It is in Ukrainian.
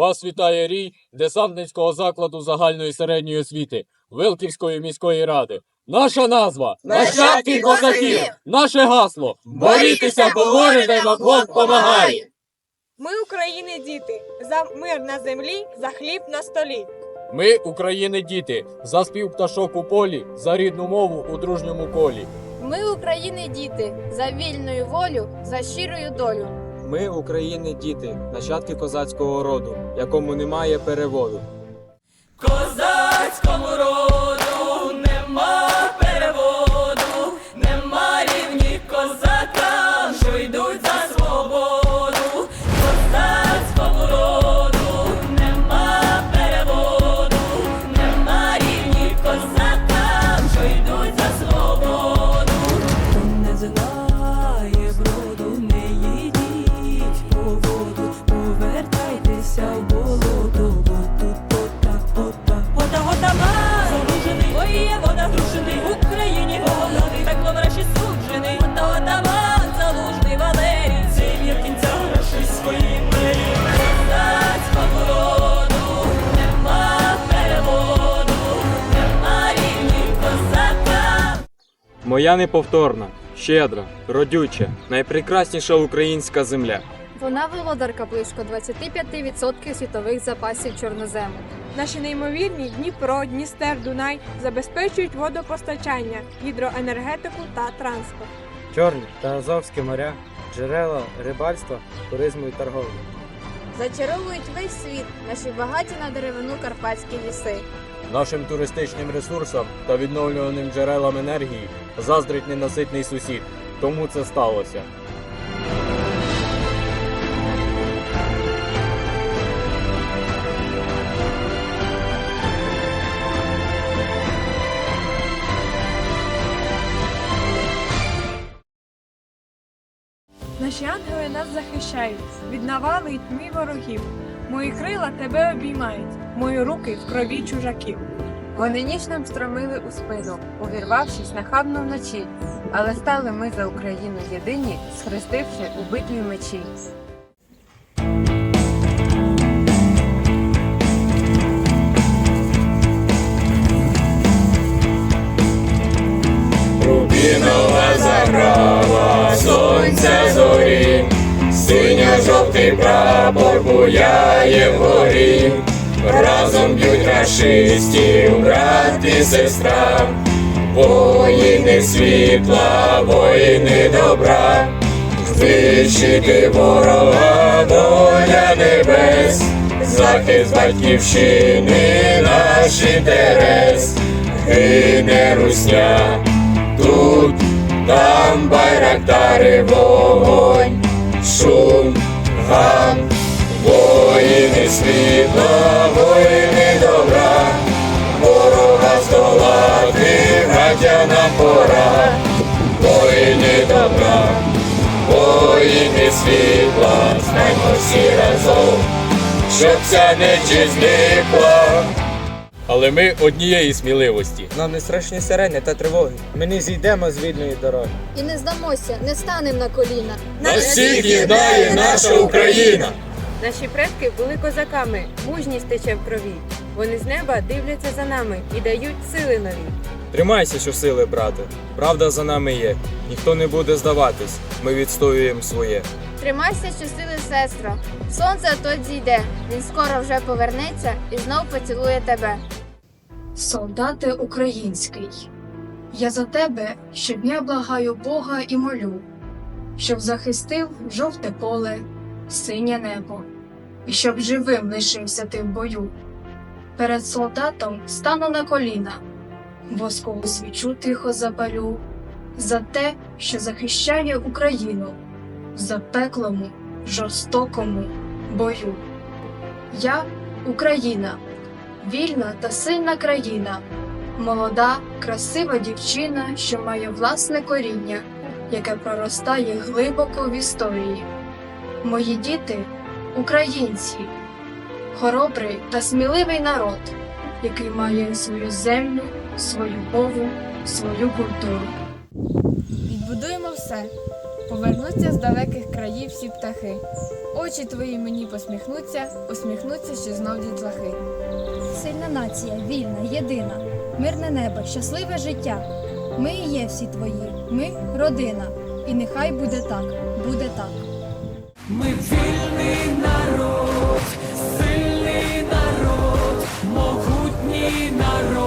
Вас вітає рій десантницького закладу загальної середньої освіти Вилківської міської ради. Наша назва Нащадки козаків! Наше гасло Борітеся, бо ворог вам Бог помагає! Ми України діти, за мир на землі, за хліб на столі. Ми, України, діти, за спів пташок у полі, за рідну мову у дружньому колі. Ми України діти, за вільною волю, за щирою долю. Ми, України, діти, нащадки козацького роду, якому немає переводу. Козацькому роду Моя неповторна, щедра, родюча, найпрекрасніша українська земля. Вона володарка близько 25% світових запасів чорнозему. Наші неймовірні Дніпро, Дністер, Дунай забезпечують водопостачання, гідроенергетику та транспорт. Чорні та Азовські моря, джерела рибальства, туризму і торговлі. Зачаровують весь світ наші багаті на деревину карпатські ліси. Нашим туристичним ресурсам та відновлюваним джерелам енергії заздрить ненаситний сусід. Тому це сталося. Наші ангели нас захищають від навали й тьми ворогів. Мої крила тебе обіймають, мої руки в крові чужаків. Вони ніч нам стромили у спину, увірвавшись нахабно вночі, але стали ми за Україну єдині, схрестивши у битві мечі. Рубінова заграва, сонця зорі, синьо-жовтий прапор буяє вгорі, разом б'ють рашистів, брат і сестра, воїни світла, воїни добра, знищити ворога, воля небес, захист батьківщини, наш інтерес, гине русня. Тут, там байрактари вогонь, шум, гам, воїни світла, воїни добра, ворога здолати, браття нам пора, воїни добра, воїни світла, знаймо всі разом, щоб ця нечість зникла. Але ми однієї сміливості. Нам не страшні сирени та тривоги. Ми не зійдемо з вільної дороги. І не здамося, не станем на коліна. Нас всіх єднає наша Україна. Наші предки були козаками, мужність тече в крові. Вони з неба дивляться за нами і дають сили нові. Тримайся, щосили, брате. Правда за нами є. Ніхто не буде здаватись. Ми відстоюємо своє. Тримайся, щасливе сестро. Сонце тут зійде. Він скоро вже повернеться і знов поцілує тебе. Солдате український, я за тебе щодня благаю Бога і молю, щоб захистив жовте поле, синє небо, і щоб живим лишився ти в бою. Перед солдатом стану на коліна, воскову свічу тихо запалю, за те, що захищає Україну в запеклому, жорстокому бою. Я Україна вільна та сильна країна, молода, красива дівчина, що має власне коріння, яке проростає глибоко в історії. Мої діти українці, хоробрий та сміливий народ, який має свою землю, свою мову, свою культуру. Відбудуємо все. Повернуться з далеких країв всі птахи. Очі твої мені посміхнуться, усміхнуться ще знов дітлахи сильна нація, вільна, єдина, мирне небо, щасливе життя. Ми і є всі твої, ми родина. І нехай буде так, буде так. Ми вільний народ, сильний народ, могутній народ.